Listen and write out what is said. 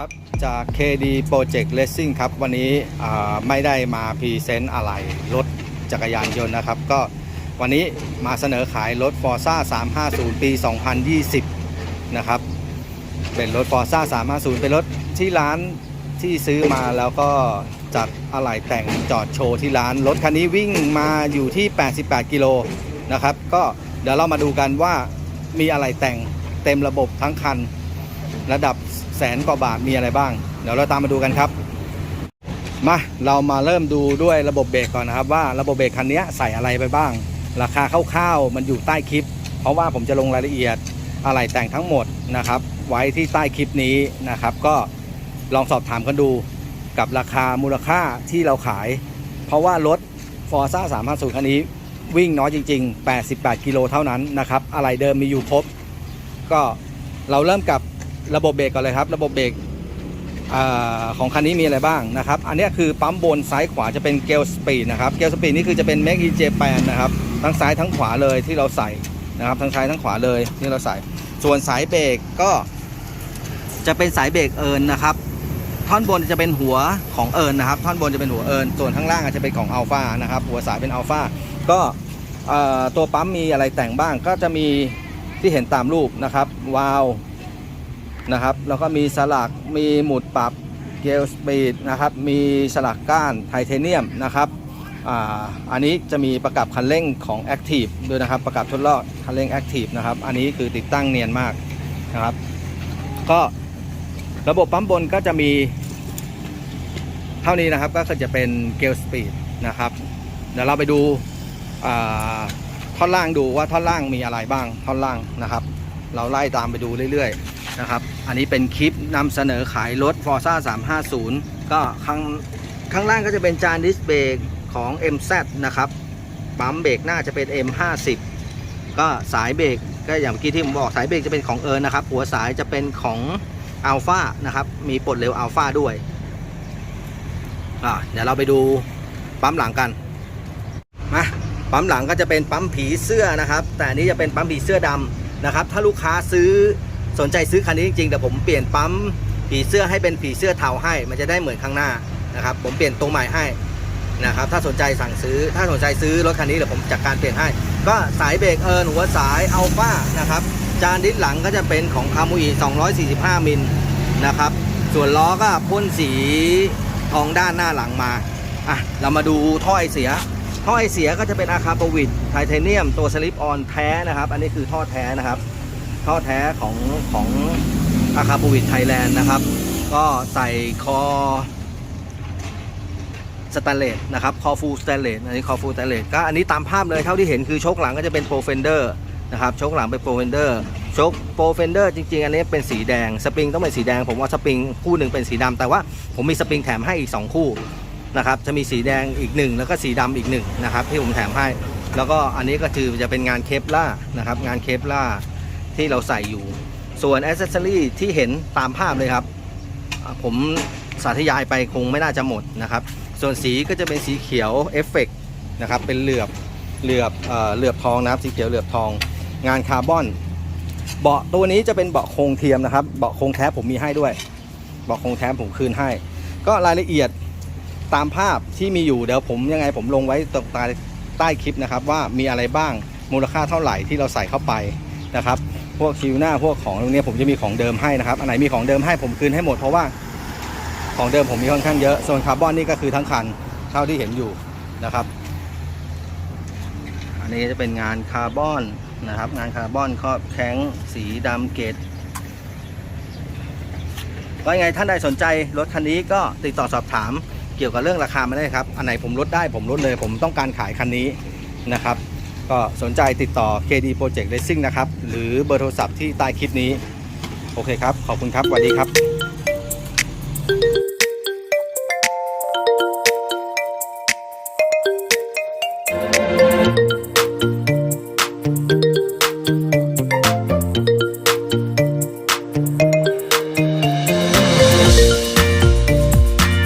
ครับจาก KD Project Racing ครับ วันนี้ไม่ได้มาพรีเซนต์อะไรรถจักรยานยนต์นะครับ ก็วันนี้มาเสนอขายรถ Forza 350 ปี 2020 นะครับ เป็นรถ Forza 350 เป็นรถที่ร้านที่ซื้อมาแล้วก็จัดอะไหล่แต่งจอดโชว์ที่ร้าน รถคันนี้วิ่งมาอยู่ที่ 88 กิโลนะครับ ก็เดี๋ยวเรามาดูกันว่ามีอะไรแต่งเต็มระบบทั้งคัน ระดับแสนกว่าบาทมีอะไรบ้าง เดี๋ยวเราตามมาดูกันครับ มาเรามาเริ่มดูด้วยระบบเบรกก่อนนะครับ ว่าระบบเบรกคันนี้ใส่อะไรไปบ้าง ราคาคร่าวๆมันอยู่ใต้คลิป เพราะว่าผมจะลงรายละเอียดอะไรแต่งทั้งหมดนะครับ ไว้ที่ใต้คลิปนี้นะครับ ก็ลองสอบถามกันดูกับราคามูลค่าที่เราขาย เพราะว่ารถ Forza 350คันนี้วิ่งน้อยจริง ๆ 88 กิโลเท่านั้นนะครับ อะไรเดิมมีอยู่ครบ ก็เราเริ่มกับ ระบบเบรกก่อนเลยครับ ระบบเบรกอของคันนี้มีอะไรบ้างนะครับ อันนี้คือปั๊มบนซ้ายขวาจะเป็นเกลสปีดนะครับ เกลสปีดนี่คือจะเป็น Make in Japan นะครับ ทั้งซ้ายทั้งขวาเลยที่เราใส่นะครับ ทั้งซ้ายทั้งขวาเลยที่เราใส่ ส่วนสายเบรกก็ จะเป็นสายเบรกเอิญนะครับ ท่อนบนจะเป็นหัวของเอิญนะครับ ท่อนบนจะเป็นหัวเอิญ ส่วนข้างล่างอาจจะเป็นของอัลฟานะครับ หัวสายเป็นอัลฟาก็ตัวปั๊มมีอะไรแต่งบ้าง ก็จะมีที่เห็นตามรูปนะครับ วาล์ว นะครับ แล้วก็มีสลักมีหมุดปรับเกลสปีดนะครับ มีสลักก้านไทเทเนียมนะครับอ,อันนี้จะมีประกับคันเร่งของ Active ด้วยนะครับ ประกับทดลองคันเร่ง Active นะครับ อันนี้คือติดตั้งเนียนมากนะครับ ก็ระบบปั๊มบนก็จะมีเท่านี้นะครับ ก็จะเป็นเกลสปีดนะครับ เดี๋ยวเราไปดูท่อนล่างดูว่าท่อนล่างมีอะไรบ้างท่อนล่างนะครับ เราไล่ตามไปดูเรื่อยๆ นะครับ อันนี้เป็นคลิปนำเสนอขายรถ Forza 350 ก็ข้างข้างล่างก็จะเป็นจานดิสเบรกของ MZ นะครับ ปั๊มเบรกหน้าจะเป็น M50 ก็สายเบรกก็อย่างเมื่อกี้ที่ผมบอกสายเบรกจะเป็นของเอิร์นนะครับ หัวสายจะเป็นของอัลฟานะครับ มีปลดเร็วอัลฟาด้วยอ่าเดี๋ยวเราไปดูปั๊มหลังกันมาปั๊มหลังก็จะเป็นปั๊มผีเสื้อนะครับ แต่นนี้จะเป็นปั๊มผีเสื้อดำนะครับ ถ้าลูกค้าซื้อ สนใจซื้อคันนี้จริงๆเดี๋ยวผมเปลี่ยนปั๊มผีเสื้อให้เป็นผีเสื้อเทาให้ มันจะได้เหมือนข้างหน้านะครับ ผมเปลี่ยนตรงใหม่ให้นะครับ ถ้าสนใจสั่งซื้อ ถ้าสนใจซื้อรถคันนี้เดี๋ยวผมจัดการเปลี่ยนให้ ก็สายเบรกเอิร์นหัวสายอัลฟานะครับ จานดิสหลังก็จะเป็นของคามูอี245 มิลนะครับ ส่วนล้อก็พ่นสีทองด้านหน้าหลังมา อะ เรามาดูท่อไอเสีย ท่อไอเสียก็จะเป็นอาคาโปวิดไทเทเนียมตัวสลิปออนแท้นะครับ อันนี้คือท่อแท้นะครับ ท่อแท้ของของอาคาโปวิดไทยแลนด์นะครับ ก็ใส่คอสแตนเลสนะครับคอฟูสแตนเลสอันนี้คอฟูสแตนเลสก็อันนี้ตามภาพเลยเท่าที่เห็นคือโชคหลังก็จะเป็นโปรเฟนเดอร์นะครับโชคหลังเป็นโปรเฟนเดอร์โชคโปรเฟนเดอร์จริงๆ อันนี้เป็นสีแดงสปริงต้องเป็นสีแดง ผมว่าสปริงคู่หนึ่งเป็นสีดำแต่ว่าผมมีสปริงแถมให้อีก 2 คู่นะครับจะมีสีแดงอีกหนึ่งแล้วก็สีดำอีกหนึ่งนะครับที่ผมแถมให้ แล้วก็อันนี้ก็คือจะเป็นงานเคปล่านะครับงานเคปล่า ที่เราใส่อยู่ ส่วนอ c เซสซอรี่ที่เห็นตามภาพเลยครับ ผมสาธยายไปคงไม่น่าจะหมดนะครับ ส่วนสีก็จะเป็นสีเขียวเอฟเฟกนะครับเป็นเหลือบเหลือบเอ่อเหลือบทองนะครับสีเขียวเหลือบทอง งานคาร์บอน เบาะตัวนี้จะเป็นเบาะโครงเทียมนะครับ เบาะโครงแท้ผมมีให้ด้วย เบาะโครงแท้ผมคืนให้ ก็รายละเอียดตามภาพที่มีอยู่เดี๋ยวผมยังไงผมลงไว้ตรงใต้ใต้คลิปนะครับว่ามีอะไรบ้างมูลค่าเท่าไหร่ที่เราใส่เข้าไปนะครับ พวกคิวหน้าพวกของตรงนี้ผมจะมีของเดิมให้นะครับ อันไหนมีของเดิมให้ผมคืนให้หมดเพราะว่าของเดิมผมมีค่อนข้างเยอะส่วนคาร์บอนนี่ก็คือทั้งคันเท่าที่เห็นอยู่นะครับ อันนี้จะเป็นงานคาร์บอนนะครับ งานคาร์บอนครอบแข้งสีดำเกตก็ยังไงท่านใดสนใจรถคันนี้ก็ติดต่อสอบถามเกี่ยวกับเรื่องราคามาได้ครับ อันไหนผมลดได้ผมลดเลย ผมต้องการขายคันนี้นะครับ ก็สนใจติดต่อ KD Project Racing นะครับ หรือเบอร์โทรศัพท์ที่ใต้คลิปนี้ โอเคครับ ขอบคุณครับสวัสดีครับ